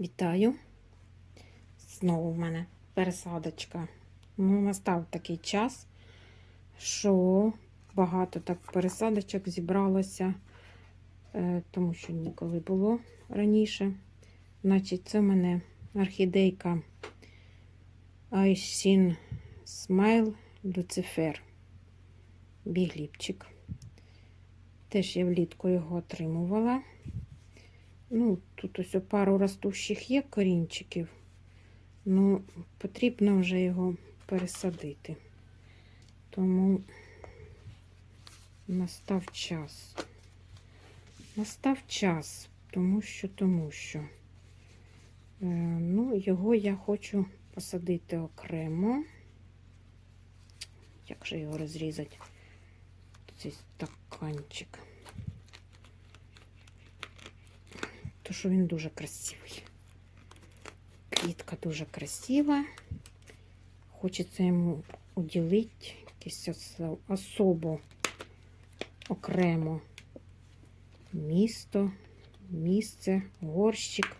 Вітаю. Знову в мене пересадочка. Ну, настав такий час, що багато так пересадочок зібралося, е, тому що ніколи було раніше. Значить, це в мене орхідейка Айсін Смайл Люцифер. Бігліпчик. Теж я влітку його отримувала. Ну, тут ось пару ростущих є корінчиків. Ну, потрібно вже його пересадити. Тому настав час. Настав час, тому що, тому що. Е, ну, його я хочу посадити окремо. Як же його розрізати? Цей стаканчик. То що він дуже красивий. Квітка дуже красива. Хочеться йому уділити якесь осо- особо окремо місто, місце, горщик.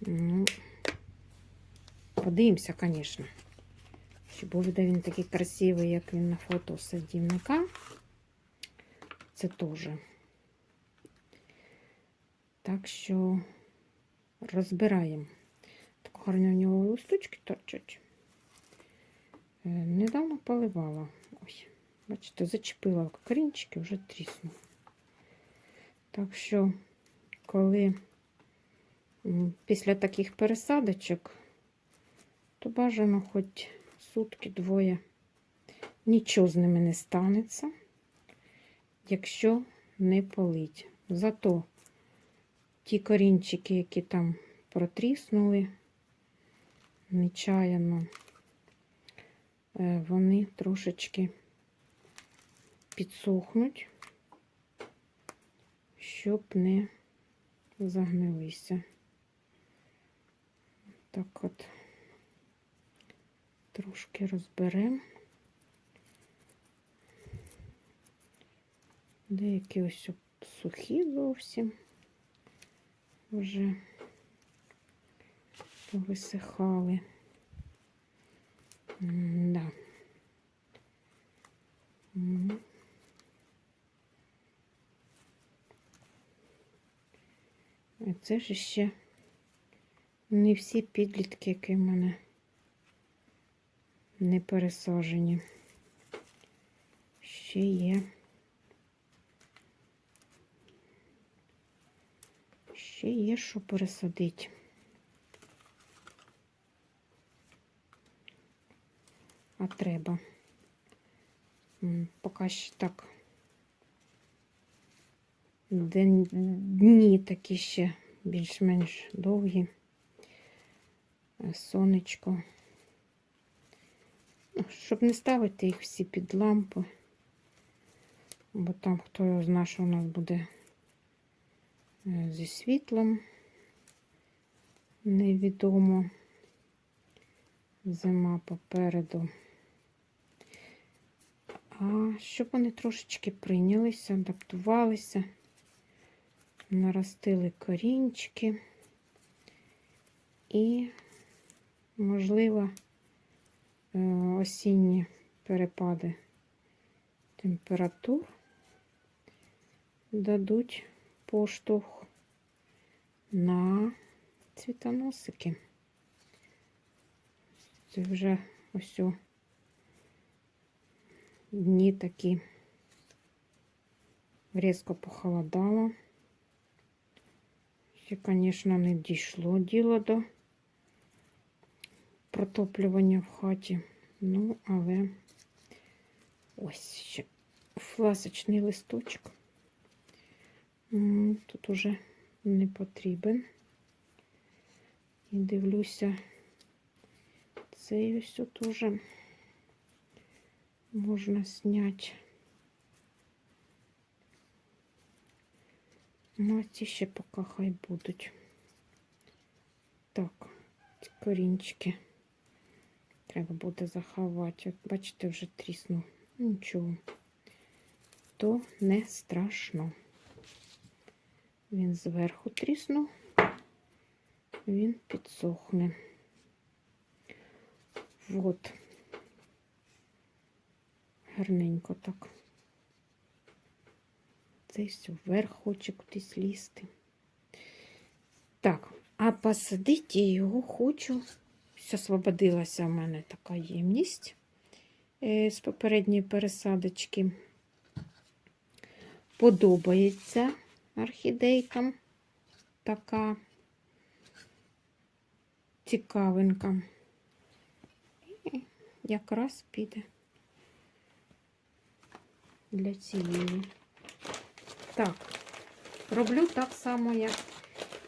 Ну, подивимося, звісно. Чи буде він такий красивий, як він на фото садівника. Це теж. Так що розбираємо. Так гарно в нього листочки торчать. Е, Недавно поливала. Ось, бачите, зачепила корінчики, вже тріснув. Так що, коли після таких пересадочок, то бажано хоч сутки-двоє. Нічого з ними не станеться, якщо не полить. Зато ті корінчики, які там протріснули нечаянно, е, вони трошечки підсохнуть, щоб не загнилися. Так от трошки розберемо. Деякі ось сухі зовсім вже повисихали. М. А це ж ще не всі підлітки, які в мене не пересаджені. Ще є. Ще є, що пересадити. А треба. Поки ще так. Дні такі ще більш-менш довгі. Е, Сонечко. Ну, Щоб не ставити їх всі під лампи. Бо там хто його знає, що у нас буде зі світлом. Невідомо. Зима попереду. А щоб вони трошечки прийнялися, адаптувалися, наростили корінчики і, можливо, е, осінні перепади температур дадуть поштовх на цвітоносики. Це вже ось дні такі різко похолодало. Ще, звісно, не дійшло діло до протоплювання в хаті. Ну, але ось ще фласочний листочок. Тут уже не потрібен. І дивлюся, цей ось тут уже можна зняти. Ну, а ці ще поки хай будуть. Так, ці корінчики треба буде заховати. От бачите, вже тріснув. Нічого. То не страшно. Він зверху тріснув, він підсохне. Вот. Гарненько так. Цей все вверх хоче кудись лізти. Так, а посадити я його хочу. Ось освободилася в мене така ємність е, з попередньої пересадочки. Подобається орхідейкам така цікавинка. І якраз піде для цієї. Так, роблю так само, як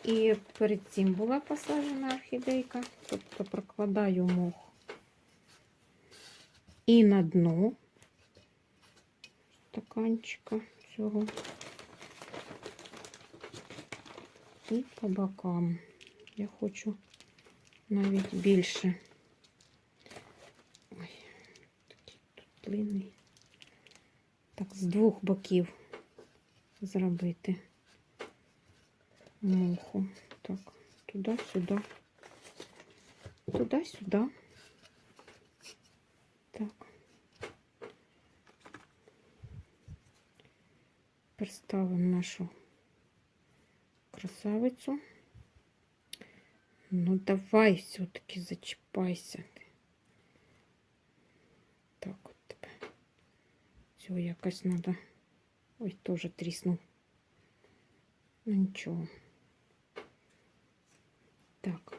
і перед цим була посаджена орхідейка, тобто прокладаю мох і на дно стаканчика цього, і по бокам. Я хочу навіть більше. Ой, такий тут длинний. Так, з двох боків зробити муху. Так, туди-сюди. Туди-сюди. Так. Представимо нашу красавицю. Ну, давай все-таки зачіпайся. Так, от тебе. Цього якось треба. Ой, теж тріснув. Ну нічого. Так.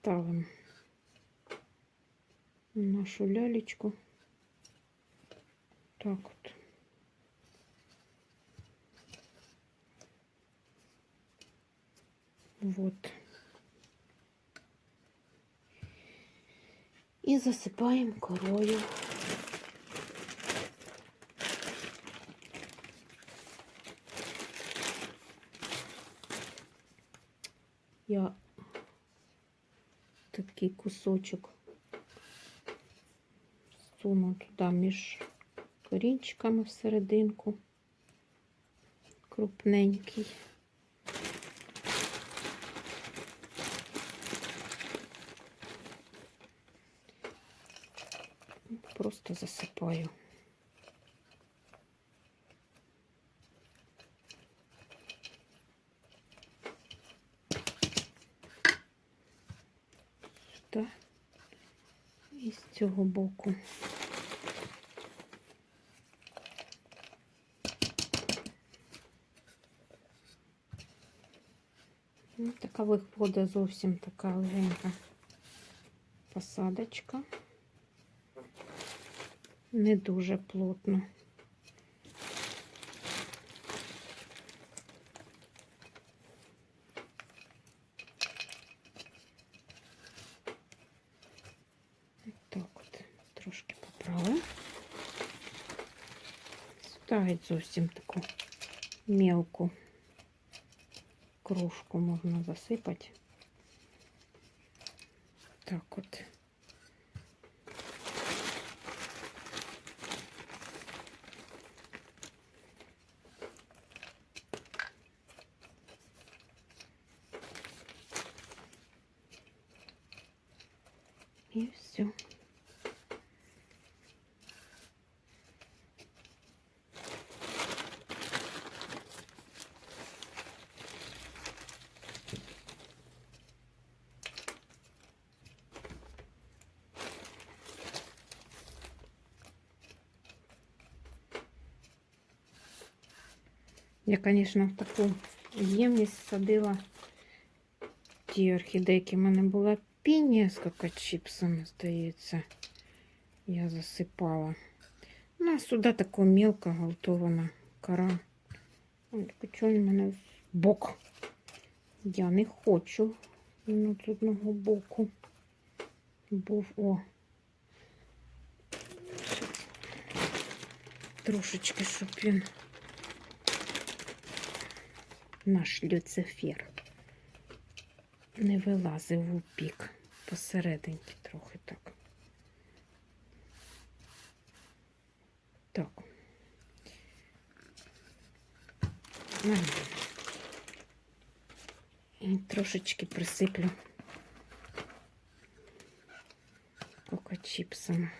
Ставимо нашу лялечку. Так Вот. І засипаємо корою. Я такий кусочок суну туди між корінчиками всерединку, крупненький. Просто засипаю. Сюди і з цього боку. Ну, така виходить зовсім така легенька посадочка. Не дуже плотно. Так от, трошки поправимо. Геть зовсім таку мелку кружку можна засипати. Так от. І все. Я, звісно, в таку ємність садила ті орхідейки. У мене була пінія з чіпсами, здається. Я засипала. Ну, а сюди така мілка галтована кора. Ой, чого він мене в бок? Я не хочу. Він з одного боку був о. Трошечки, щоб він наш люцифер Не вилазив у бік посерединки трохи так. Так. І трошечки присиплю кока-чіпсами.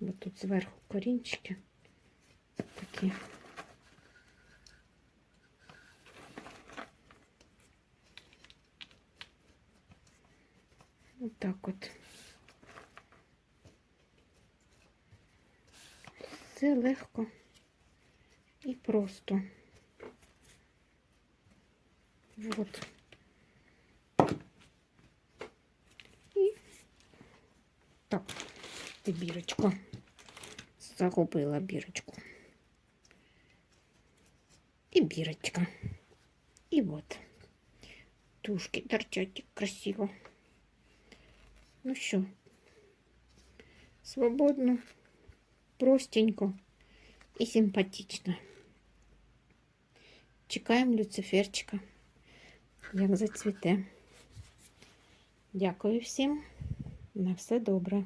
Бо тут зверху корінчики такі. от. Все легко і просто. Вот. І так, ти бірочку. Загубила бірочку. І бірочка. І от. Тушки торчать як красиво. Ну що, свободно, простенько і симпатично. Чекаємо люциферчика, як зацвіте. Дякую всім. На все добре.